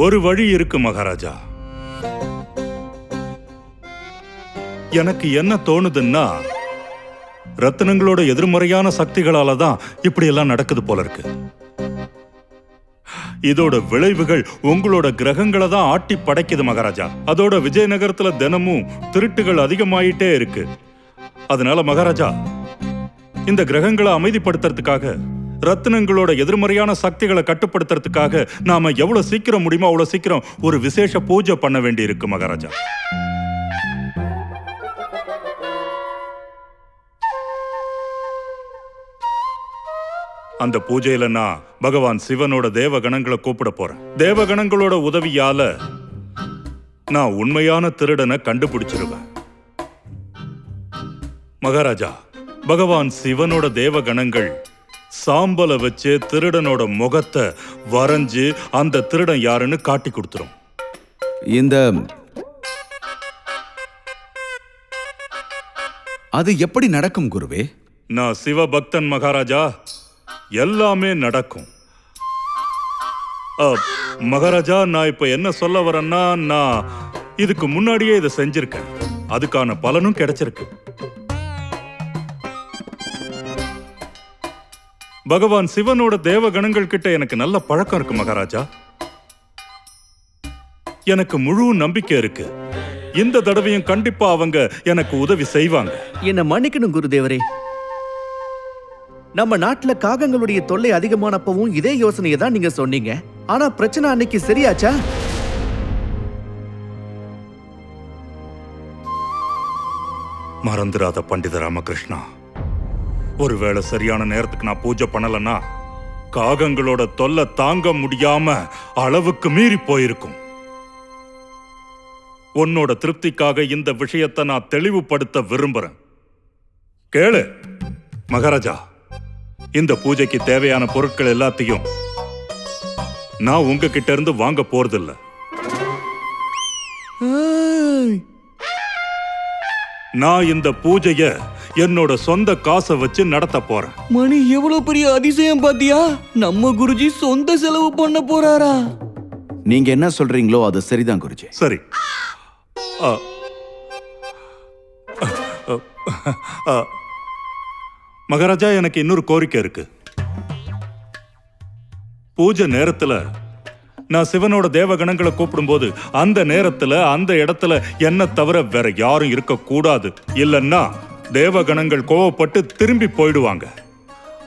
ஒரு வழி இருக்கு மகாராஜா. எனக்கு என்ன தோணுதுன்னா ரத்தினங்களோட எதிர்மறையான சக்திகளால தான் இப்படி எல்லாம் நடக்குது போல இருக்கு இதோட விளைவுகள் உங்களோட கிரகங்களை தான் ஆட்டி படைக்குது மகாராஜா. அதோட விஜயநகரத்துல தினமும் திருட்டுகள் அதிகமாயிட்டே இருக்கு. அதனால மகாராஜா இந்த கிரகங்களை அமைதிப்படுத்துறதுக்காக ரத்தினங்களோட எதிர்மறையான சக்திகளை கட்டுப்படுத்துறதுக்காக நாம எவ்வளவு சீக்கிரம் முடியுமோ அவ்வளவு சீக்கிரம் ஒரு விசேஷ பூஜை பண்ண வேண்டி இருக்கு மகாராஜா. அந்த பூஜையில நான் பகவான் சிவனோட தேவகணங்களை கூப்பிட போறேன். தேவகணங்களோட உதவியால நான் உண்மையான திருடனை கண்டுபிடிச்சிருவேன். மகாராஜா பகவான் சிவனோட தேவகணங்கள் சாம்பலை வச்சு திருடனோட முகத்தை வரைஞ்சு அந்த திருடன் யாருன்னு காட்டி கொடுத்துரும். இந்த அது எப்படி நடக்கும் குருவே? நான் சிவபக்தன் மகாராஜா எல்லாமே நடக்கும். மகாராஜா நான் இப்ப என்ன சொல்ல வரேன்னா நான் இதுக்கு முன்னாடியே இதை செஞ்சிருக்கேன். அதுக்கான பலனும் கிடைச்சிருக்கு. பகவான் சிவனோட தேவகணங்கள் கிட்ட எனக்கு நல்ல பழக்கம் இருக்கு மகாராஜா. எனக்கு முழு நம்பிக்கை இருக்கு. இந்த தடவையும் கண்டிப்பா அவங்க எனக்கு உதவி செய்வாங்க. என்ன மன்னிக்கணும் குருதேவரே. நம்ம நாட்டுல காகங்களுடைய தொல்லை அதிகமானப்பவும் இதே யோசனையை தான் நீங்க சொன்னீங்க. ஆனா பிரச்சனை அன்னைக்கு சரியாச்சா? மறந்துடாத பண்டித ராமகிருஷ்ணா. ஒருவேளை சரியான நேரத்துக்கு நான் பூஜை பண்ணலன்னா காகங்களோட தொல்லை தாங்க முடியாம அளவுக்கு மீறி போயிருக்கும். உன்னோட திருப்திக்காக இந்த விஷயத்தை நான் தெளிவுபடுத்த விரும்புறேன். கேளு மகாராஜா. இந்த பூஜைக்கு தேவையான பொருட்கள் எல்லாத்தையும் நான் உங்ககிட்ட இருந்து வாங்க போறதில்ல. நான் இந்த பூஜைய என்னோட சொந்த காசை வச்சு நடத்த போறேன். மணி எவ்வளவு பெரிய அதிசயம் பாத்தியா? நம்ம குருஜி சொந்த செலவு பண்ண போறாரா? நீங்க என்ன சொல்றீங்களோ அது சரிதான் குருஜி. சரி. அ, அ, அ, மகாராஜா எனக்கு இன்னொரு கோரிக்கை இருக்கு. பூஜை நேரத்துல நான் சிவனோட தேவகணங்களை கூப்பிடும்போது அந்த நேரத்துல அந்த இடத்துல என்ன தவிர வேற யாரும் இருக்க கூடாது இல்லைன்னா தேவகணங்கள் கோவப்பட்டு திரும்பி போயிடுவாங்க.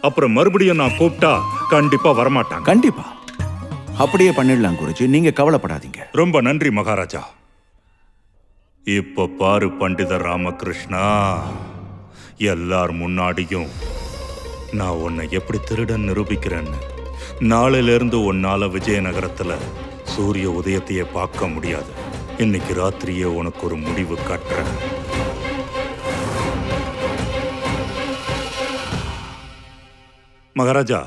அப்புறம் மறுபடியும் நான் கூப்பிட்டா கண்டிப்பா வரமாட்டாங்க. கண்டிப்பா. அப்படியே பண்ணிடலாம் குருஜி. நீங்க கவலைப்படாதீங்க. ரொம்ப நன்றி மகாராஜா. இப்ப பாரு பண்டித ராமகிருஷ்ணா. எல்லார் முன்னாடியும் நான் உன்னை எப்படி திருடன் நிரூபிக்கிறேன்னு. நாளையில இருந்து உன்னால விஜயநகரத்துல சூரிய உதயத்தையே பார்க்க முடியாது. இன்னைக்கு ராத்திரியே உனக்கு ஒரு முடிவு கட்டுறேன். மகாராஜா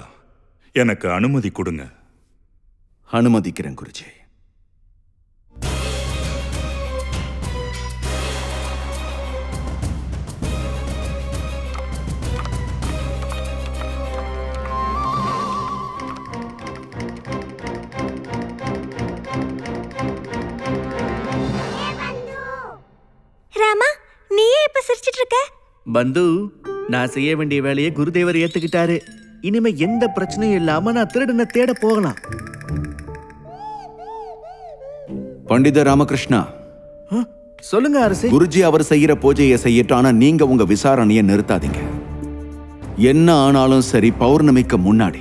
எனக்கு அனுமதி கொடுங்க. அனுமதிக்கிறேன் குருஜி. ராமா நீயே இப்ப சிரிச்சிட்டு இருக்க? பந்து நான் செய்ய வேண்டிய வேலையை குருதேவர் ஏத்துக்கிட்டாரு. இனிமே எந்த பிரச்சனையும் இல்லாம நான் திருடனை தேட போகலாம். பண்டித ராமகிருஷ்ணா. ஆ, சொல்லுங்க அரசே. குருஜி அவர் செய்யற பூஜையை செய்யட்டும் ஆனா நீங்க உங்க விசாரணையை நிறுத்தாதீங்க. என்ன ஆனாலும் சரி பௌர்ணமிக்கு முன்னாடி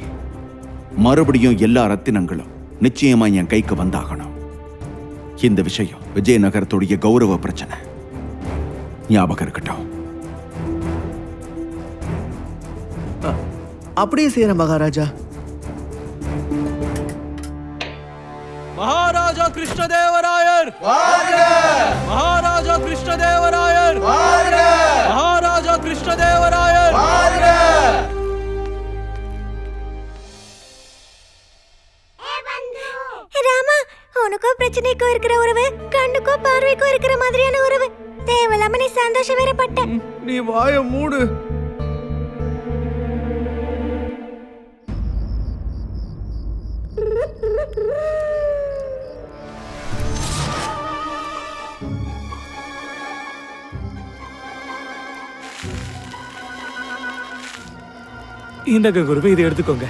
மறுபடியும் எல்லா ரத்தினங்களும் நிச்சயமா என் கைக்கு வந்தாகணும். இந்த விஷயம் விஜயநகரத்துடைய கௌரவ பிரச்சனை. ஞாபகம் இருக்கட்டும். அப்படியே செய்யறேன் மகாராஜா. மகாராஜா கிருஷ்ணதேவராயர்! மகாராஜா கிருஷ்ணதேவராயர்! மகாராஜா கிருஷ்ணதேவராயர்! ராமா உனக்கும் பிரச்சனைக்கும் இருக்கிற உறவு கண்ணுக்கும் பார்வைக்கும் இருக்கிற மாதிரியான உறவு. தேவையில்லாம நீ சந்தோஷம் வேறப்பட்ட நீ வாய மூடு. இந்தங்க குருவே இதை எடுத்துக்கோங்க.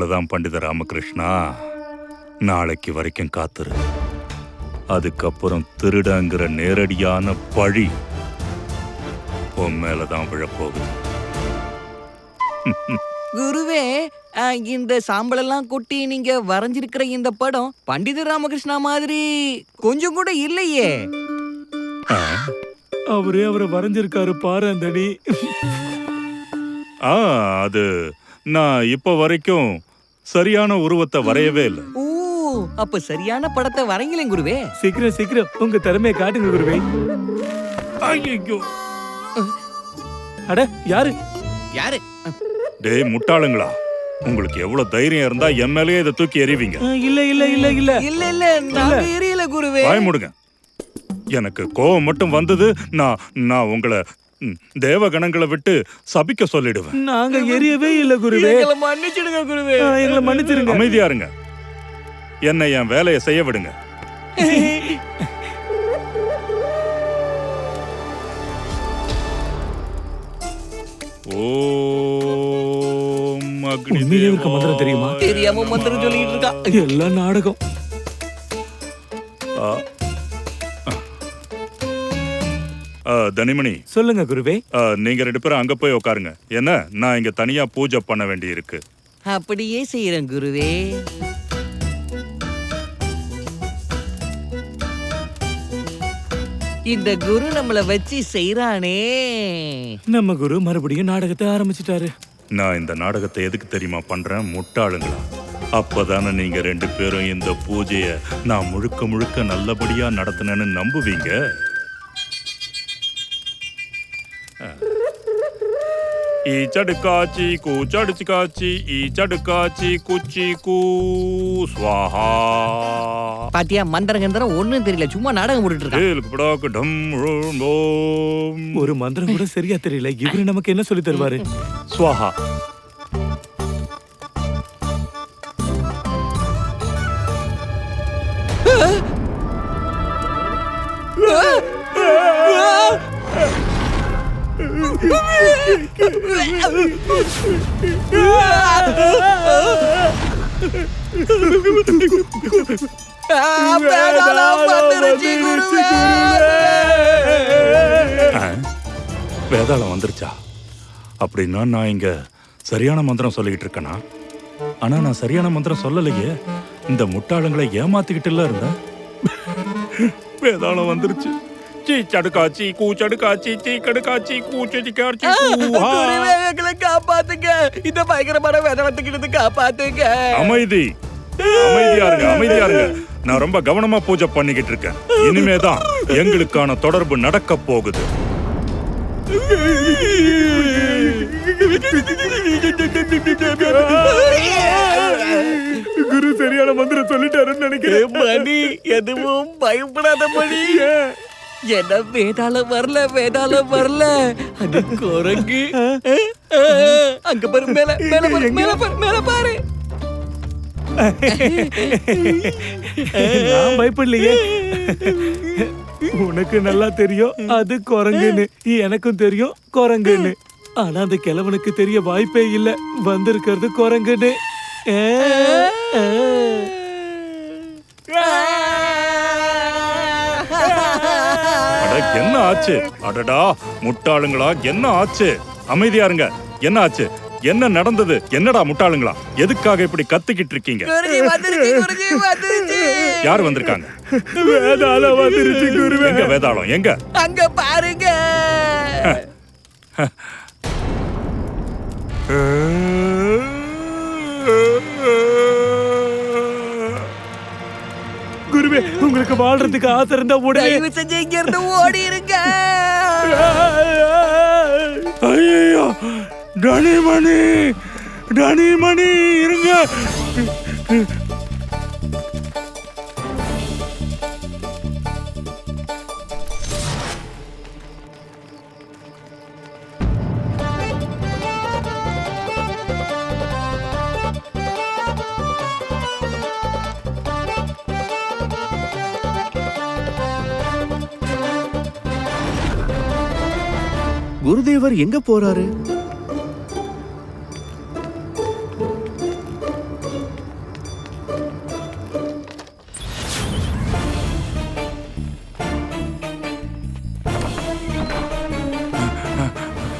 ஆ. அவ்வளவுதான் பண்டித ராமகிருஷ்ணா. நாளைக்கு வரைக்கும் காத்துரு. அதுக்கப்புறம் திருடங்கிற நேரடியான பழி உன் மேலதான் விழப்போகுது. குருவே ஆ, இந்த சாம்பலெல்லாம் கொட்டி நீங்க வரைஞ்சிருக்கிற இந்த படம் பண்டித ராமகிருஷ்ணா மாதிரி கொஞ்சம் கூட இல்லையே. அவரே அவரை வரைஞ்சிருக்காரு பாரு அந்தடி ஆ அது நான் இப்ப வரைக்கும் சரியான உருவத்தை வரையவே இல்லை. ஓ அப்ப சரியான படத்தை வரைங்களேன் குருவே. சீக்கிரம் சீக்கிரம். உங்க திறமையை காட்டுங்க குருவே. ஐயோ அட யாரு? யாரு? டேய் முட்டாளுங்களா? உங்களுக்கு எவ்வளவு தைரியம் இருந்தா என் மேலேயே இதை தூக்கி எறிவீங்க. இல்ல இல்ல இல்ல இல்ல. இல்ல இல்ல நாங்க எரியல குருவே. வாய் முடுங்க. எனக்கு கோவம் மட்டும் வந்தது நான் நான் உங்களை ம், தேவகணங்களை விட்டு சபிக்க சொல்லிடுவேன். நாங்க எரியவே இல்ல குருவே. எங்களை மன்னிச்சிடுங்க குருவே. ஆ, எங்களை மன்னிச்சிருங்க. அமைதியா இருங்க. என்னை என் வேலையை செய்ய விடுங்க. ஓம் அக்னி உண்மையிலே இவருக்கு மந்திரம் தெரியுமா? தெரியாம மந்திரம் சொல்லிட்டு இருக்கா. எல்லாம் நாடகம். ஆ. தனிமணி. சொல்லுங்க குருவே. நீங்க ரெண்டு பேரும் அங்க போய் உட்காருங்க என்ன? நான் இங்க தனியா பூஜை பண்ண வேண்டி இருக்கு அப்படியே செய்யறேன் குருவே. இந்த குரு நம்மள வச்சு செய்யறானே நம்ம குரு மறுபடியும் நாடகத்தை ஆரம்பிச்சிட்டாரு. நான் இந்த நாடகத்தை எதுக்கு தெரியுமா பண்றேன்? முட்டாளுங்களா? அப்பதானே நீங்க ரெண்டு பேரும் இந்த பூஜைய நான் முழுக்க முழுக்க நல்லபடியா நடத்தினேன்னு நம்புவீங்க? ஈ சடுக்காச்சி கூ சடுச்சு காச்சி ஈ சடுக்காச்சி குச்சி கூ ஸ்வாஹா பாத்தியா மந்திரம் கந்திரம் ஒண்ணும் தெரியல சும்மா நாடகம் போட்டுட்டு இருக்கான். ஏலுக்கு படாக்கு டம் ரோம் ஓம். ஒரு மந்திரம் கூட சரியா தெரியல இவரு நமக்கு என்ன சொல்லி தருவாரு? ஸ்வாஹா வேதாளம் வந்துருச்சா? அப்படின்னா நான் இங்க சரியான மந்திரம் சொல்லிக்கிட்டு இருக்கேனா? ஆனா நான் சரியான மந்திரம் சொல்லலையே. இந்த முட்டாளுங்களை ஏமாத்திக்கிட்டுல இருந்தேன். வேதாளம் வந்துருச்சு. சீ சடுக்காச்சி கூ சடுக்காச்சி சீ கடுக்காச்சி கூ சடுக்காச்சி குருவே, எங்களை காப்பாத்துங்க இந்த பயங்கரமான வேதாளத்துக்கிட்ட இருந்து காப்பாத்துங்க அமைதி அமைதியா இருங்க அமைதியா இருங்க நான் ரொம்ப கவனமா பூஜை பண்ணிக்கிட்டு இருக்கேன் இனிமேதான் எங்களுக்கான தொடர்பு நடக்க போகுது குரு சரியான மந்திரம் சொல்லிட்டாருன்னு நினைக்கிறேன் மணி எதுவும் பயப்படாத மணி என்ன வேதாளம் வரல வேதாளம் வரல. அது குரங்கு. அங்க பாரு மேல மேல பாரு மேல பாரு மேல பாரு. நான் பயப்படலையே. உனக்கு நல்லா தெரியும் அது குரங்குன்னு. எனக்கும் தெரியும் குரங்குன்னு. ஆனா அந்த கிழவனுக்கு தெரிய வாய்ப்பே இல்ல. வந்திருக்கிறது குரங்குன்னு. என்ன ஆச்சு? அடடா முட்டாளுங்களா? என்ன ஆச்சு? அமைதியா இருங்க. என்ன ஆச்சு? என்ன நடந்தது? என்னடா முட்டாளுங்களா? எதுக்காக இப்படி கத்திக்கிட்டு இருக்கீங்க? யார் வந்திருக்காங்க? வேதாளம் வந்துருச்சு குருவே. எங்க வேதாளம்? எங்க? அங்க பாருங்க. உங்களுக்கு வாழ்றதுக்கு ஆசை இருந்தா உடனே செஞ்சு இங்க இருந்து ஓடி இருங்க ஐயோ டனிமணி டனிமணி இருங்க. குருதேவர் எங்க போறாரு?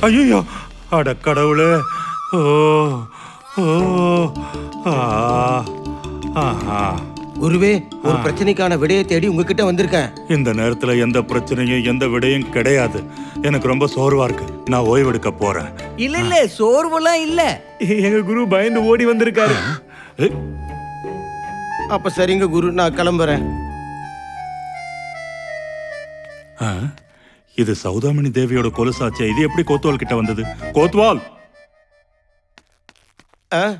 ஐயோ அட கடவுளே. ஓ ஓ ஆ ஆஹா குருவே ஒரு பிரச்சனைக்கான விடையை தேடி உங்ககிட்ட வந்திருக்கேன். இந்த நேரத்துல எந்த பிரச்சனையும் எந்த விடையும் கிடையாது. எனக்கு ரொம்ப சோர்வா இருக்கு. நான் ஓய்வெடுக்க போறேன். இல்ல இல்ல சோர்வெல்லாம் இல்ல. எங்க குரு பயந்து ஓடி வந்திருக்காரு. அப்ப சரிங்க குரு நான் கிளம்புறேன். ஆ, இது சௌதாமணி தேவியோட கொலுசாச்சே. இது எப்படி கோத்வால் கிட்ட வந்தது? கோத்வால்! ஆ?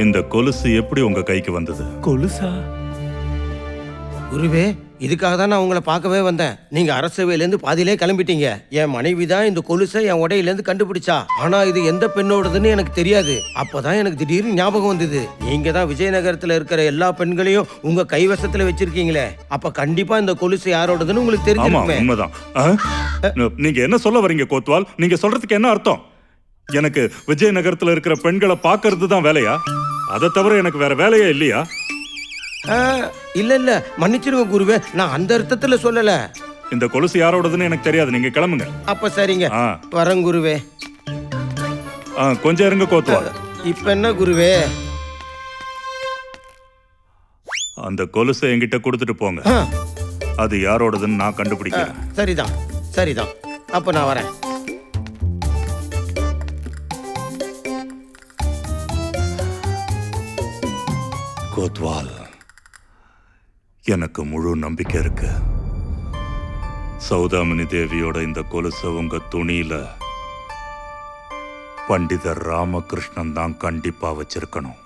இந்த கொலுசு எப்படி உங்க கைக்கு வந்தது? கொலுசா? குருவே இதுக்காக தான் நான் உங்களை பார்க்கவே வந்தேன். நீங்க அரசவையிலேருந்து பாதியிலே கிளம்பிட்டீங்க. என் மனைவி தான் இந்த கொலுசை என் உடையிலேருந்து கண்டுபிடிச்சா. ஆனா இது எந்த பெண்ணோடதுன்னு எனக்கு தெரியாது. அப்பதான் எனக்கு திடீர்னு ஞாபகம் வந்தது. நீங்க தான் விஜயநகரத்துல இருக்கிற எல்லா பெண்களையும் உங்க கைவசத்துல வச்சிருக்கீங்களே. அப்ப கண்டிப்பா இந்த கொலுசு யாரோடதுன்னு உங்களுக்கு தெரிஞ்சிருக்குமே. உண்மைதான்? நீங்க என்ன சொல்ல வர்றீங்க கோத்வால்? நீங்க சொல்றதுக்கு என்ன அர்த்தம்? எனக்கு விஜயநகரத்துல இருக்கிற பெண்களை பார்க்கிறது தான் வேலையா? அதை தவிர எனக்கு வேற வேலையே இல்லையா? இல்ல இல்ல. மன்னிச்சிருங்க குருவே. நான் அந்த அர்த்தத்துல சொல்லல. இந்த கொலுசு யாரோடதுன்னு எனக்கு தெரியாது. நீங்க கிளம்புங்க. அப்ப சரிங்க. வரேன் குருவே. கொஞ்சம் இருங்க கோத்வால் இப்ப என்ன குருவே? அந்த கொலுசை என்கிட்ட கொடுத்துட்டு போங்க. அது யாரோடதுன்னு நான் கண்டுபிடிக்கிறேன். சரிதான். சரிதான். அப்ப நான் வரேன். கோத்வால். எனக்கு முழு நம்பிக்கை இருக்கு. சௌதாமணி தேவியோட இந்த கொலுசவங்க துணியில பண்டிதர் ராமகிருஷ்ணன் தான் கண்டிப்பா வச்சிருக்கணும்.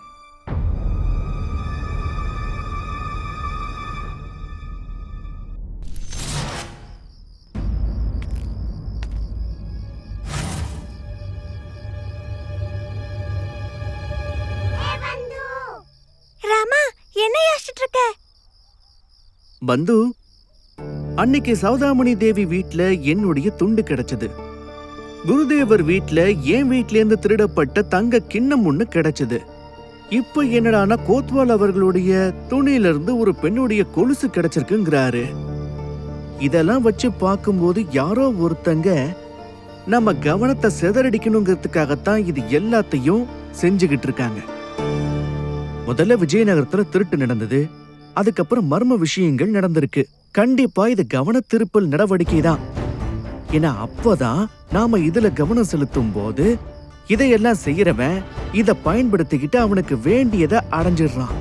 பந்து அன்னைக்கு சௌதாமணி தேவி வீட்ல என்னுடைய துண்டு கிடைச்சது. குருதேவர் வீட்ல என் வீட்ல இருந்து திருடப்பட்ட தங்க கிண்ணம் ஒண்ணு கிடைச்சது. இப்ப என்னடானா கோத்வால் அவர்களுடைய துணியில இருந்து ஒரு பெண்ணுடைய கொலுசு கிடைச்சிருக்குங்கிறாரு. இதெல்லாம் வச்சு பார்க்கும்போது யாரோ ஒருத்தங்க நம்ம கவனத்தை சிதறடிக்கணுங்கிறதுக்காகத்தான் இது எல்லாத்தையும் செஞ்சுகிட்டு இருக்காங்க. முதல்ல விஜயநகரத்துல திருட்டு நடந்தது. அதுக்கப்புறம் மர்ம விஷயங்கள் நடந்திருக்கு. கண்டிப்பா இது கவன திருப்பல் நடவடிக்கை தான் ஏன்னா அப்பதான் நாம இதுல கவனம் செலுத்தும் போது இதையெல்லாம் செய்யறவன் இத பயன்படுத்திக்கிட்டு அவனுக்கு வேண்டியதை அடைஞ்சிடுறான்.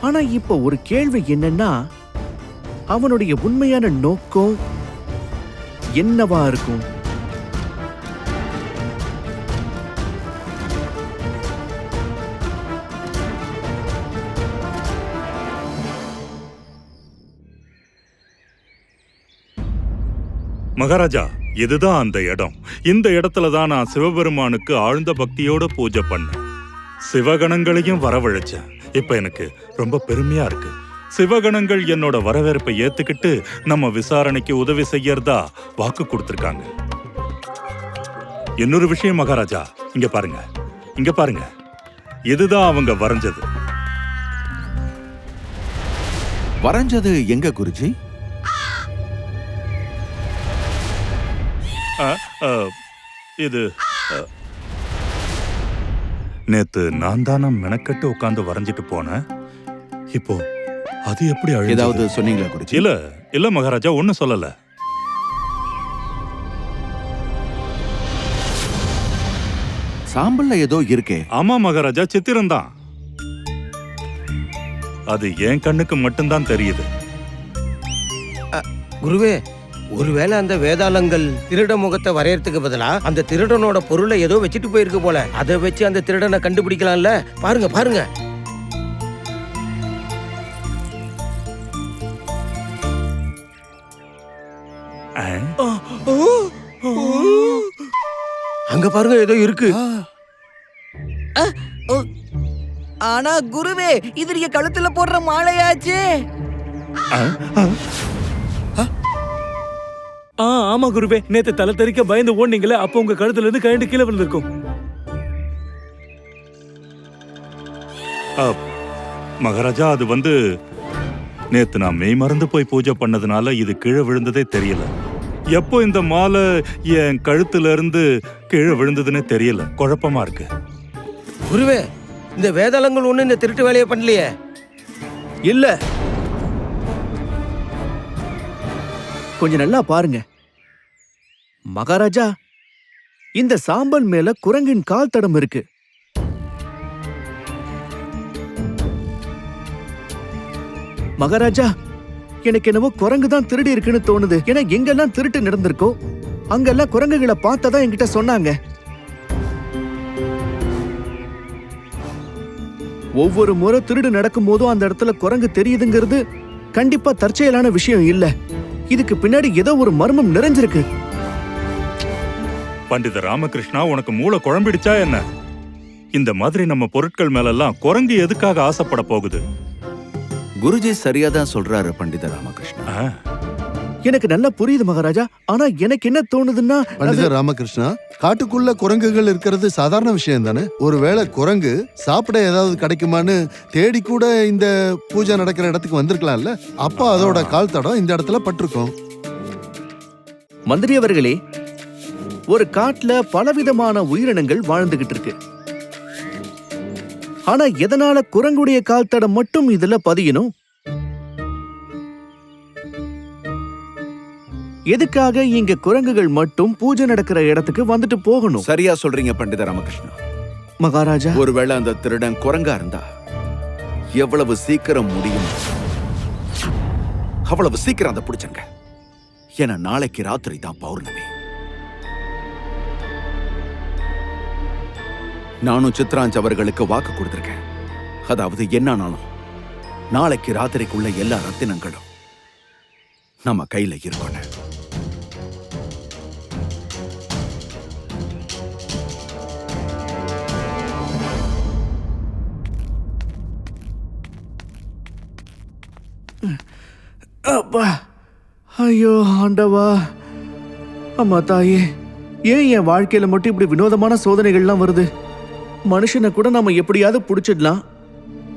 ஆனா இப்ப ஒரு கேள்வி என்னன்னா அவனுடைய உண்மையான நோக்கம் என்னவா இருக்கும்? மகாராஜா இதுதான் அந்த இடம். இந்த இடத்துல தான் நான் சிவபெருமானுக்கு ஆழ்ந்த பக்தியோட பூஜை பண்ணேன். சிவகணங்களையும் வரவழைச்சேன். இப்ப எனக்கு ரொம்ப பெருமையா இருக்கு. சிவகணங்கள் என்னோட வரவேற்பை ஏத்துக்கிட்டு நம்ம விசாரணைக்கு உதவி செய்யறதா வாக்கு கொடுத்துருக்காங்க. இன்னொரு விஷயம் மகாராஜா இங்க பாருங்க. இங்க பாருங்க. இதுதான் அவங்க வரைஞ்சது. வரைஞ்சது எங்க குருஜி? இது அ, நேத்து நான் தானே மெனக்கட்டு உட்காந்து வரைஞ்சிட்டு போனேன். இப்போ அது எப்படி அழிஞ்சது? ஏதாவது சொன்னீங்களா குருஜி? இல்ல இல்ல மகாராஜா ஒண்ணும் சொல்லல. சாம்பல்ல ஏதோ இருக்கே. ஆமா மகாராஜா சித்திரம்தான் அது என் கண்ணுக்கு மட்டும்தான் தெரியுது. குருவே ஒருவேளை அந்த வேதாளங்கள் திருட முகத்தை வரையறதுக்கு பதிலா அந்த திருடனோட பொருளை ஏதோ வச்சுட்டு போயிருக்கு போல. அதை வச்சு அந்த திருடனை கண்டுபிடிக்கலாம்ல. பாருங்க பாருங்க? அங்க பாருங்க ஏதோ இருக்கு. ஆனா குருவே இது நீங்க கழுத்துல போடுற மாலையாச்சே. ஆ ஆமா குருவே. நேத்து தலை தெறிக்க பயந்து ஓடுனீங்களே அப்போ உங்க கழுத்துல இருந்து கழண்டு கீழே விழுந்திருக்கும். ஆ, மகாராஜா அது வந்து நேத்து நான் மெய் மறந்து போய் பூஜை பண்ணதுனால இது கீழே விழுந்ததே தெரியல. எப்போ இந்த மாலை என் கழுத்துல இருந்து கீழே விழுந்ததுன்னே தெரியல. குழப்பமா இருக்கு. குருவே இந்த வேதாளங்கள் ஒண்ணு இந்த திருட்டு வேலையை பண்ணலையே? இல்ல. கொஞ்சம் நல்லா பாருங்க. மகாராஜா இந்த சாம்பல் மேல குரங்கின் கால் தடம் இருக்கு. மகாராஜா எனக்கு என்னவோ குரங்கு தான் திருடி இருக்குன்னு தோணுது. ஏன்னா எங்கெல்லாம் திருட்டு நடந்திருக்கோ அங்கெல்லாம் குரங்குகளை பார்த்ததா என்கிட்ட சொன்னாங்க. ஒவ்வொரு முறை திருடு நடக்கும் போதும் அந்த இடத்துல குரங்கு தெரியுதுங்கிறது கண்டிப்பா தற்செயலான விஷயம் இல்லை. இதுக்கு பின்னாடி ஏதோ ஒரு மர்மம் நிறைஞ்சிருக்கு. பண்டித ராமகிருஷ்ணா உனக்கு மூளை குழம்பிடுச்சா என்ன? இந்த மாதிரி நம்ம பொருட்கள் மேலெல்லாம் குரங்கு எதுக்காக ஆசைப்பட போகுது? குருஜி சரியா தான் சொல்றாரு பண்டித ராமகிருஷ்ணா. எனக்கு நல்லா புரியுது மகாராஜா. ஆனா எனக்கு என்ன தோணுதுன்னா பண்டித ராமகிருஷ்ணா காட்டுக்குள்ள குரங்குகள் இருக்கிறது சாதாரண விஷயம் தானே? ஒருவேளை குரங்கு சாப்பிட ஏதாவது கிடைக்குமான்னு தேடி கூட இந்த பூஜை நடக்கிற இடத்துக்கு வந்திருக்கலாம்ல? அப்போ அதோட கால் தடம் இந்த இடத்துல பட்டிருக்கும். மந்திரி அவர்களே ஒரு காட்டுல பலவிதமான உயிரினங்கள் வாழ்ந்துகிட்டு இருக்கு. ஆனா எதனால குரங்குடைய கால் தடம் மட்டும் இதுல பதியணும்? எதுக்காக இங்க குரங்குகள் மட்டும் பூஜை நடக்கிற இடத்துக்கு வந்துட்டு போகணும்? சரியா சொல்றீங்க பண்டித ராமகிருஷ்ணா. மகாராஜா. ஒருவேளை அந்த திருடன் குரங்கா இருந்தா எவ்வளவு சீக்கிரம் முடியும்? அவ்வளவு சீக்கிரம் அதை பிடிச்சங்க. ஏன்னா நாளைக்கு ராத்திரி தான் பௌர்ணமி. நானும் சித்ராஞ்ச் அவர்களுக்கு வாக்கு கொடுத்திருக்கேன். அதாவது என்னானாலும் நாளைக்கு ராத்திரிக்குள்ள எல்லா ரத்தினங்களும் நம்ம கையில இருக்கணும். ஐயோ ஆண்டவா. அம்மா தாயே ஏன் என் வாழ்க்கையில மட்டும் இப்படி வினோதமான சோதனைகள்லாம் வருது? மனுஷனை கூட நாம எப்படியாவது பிடிச்சிடலாம்.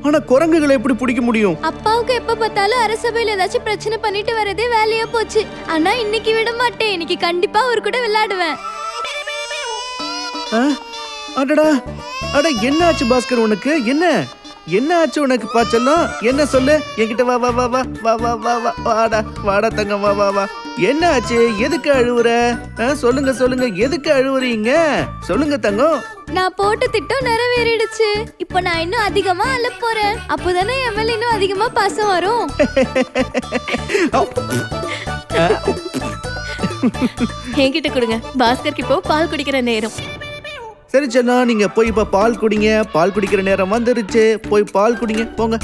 ஆனா குரங்குகளை எப்படி பிடிக்க முடியும்? அப்பாவுக்கு எப்ப பார்த்தாலும் அரசபையில ஏதாச்சும் பிரச்சனை பண்ணிட்டு வரதே வேலையா போச்சு. ஆனா இன்னைக்கு விட மாட்டேன். இன்னைக்கு கண்டிப்பா அவர் கூட விளையாடுவேன். ஆ? அடடா. அட என்ன ஆச்சு பாஸ்கர் உனக்கு? என்ன? என்ன ஆச்சு உனக்கு பாச்செல்லாம் என்ன சொல்லு? என்கிட்ட வா வா வா வா வா வா வா வா வாடா வாடா தங்கம் வா வா வா. என்ன ஆச்சு? எதுக்கு அழுவுற? ஆ, சொல்லுங்க சொல்லுங்க. எதுக்கு அழுவுறீங்க? சொல்லுங்க தங்கம். நான் போட்ட திட்டம் நிறைவேறிடுச்சு. இப்போ நான் இன்னும் அதிகமா அழ போறேன். அப்போதானே என் மேல இன்னும் அதிகமா பாசம் வரும். என்கிட்ட கொடுங்க. பாஸ்கருக்கு இப்போ பால் குடிக்கிற நேரம். சரி நீங்க போய் இப்ப பால் குடிங்க. பால் குடிக்கிற நேரம் வந்துருச்சு. போய் பால் குடிங்க. போங்க.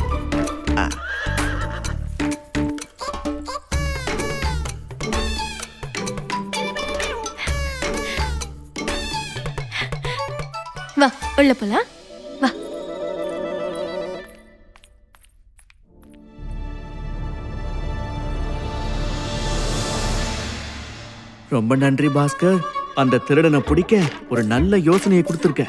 வா உள்ள போலாம். வா. ரொம்ப நன்றி பாஸ்கர். அந்த திருடனை பிடிக்க ஒரு நல்ல யோசனையை கொடுத்துருக்க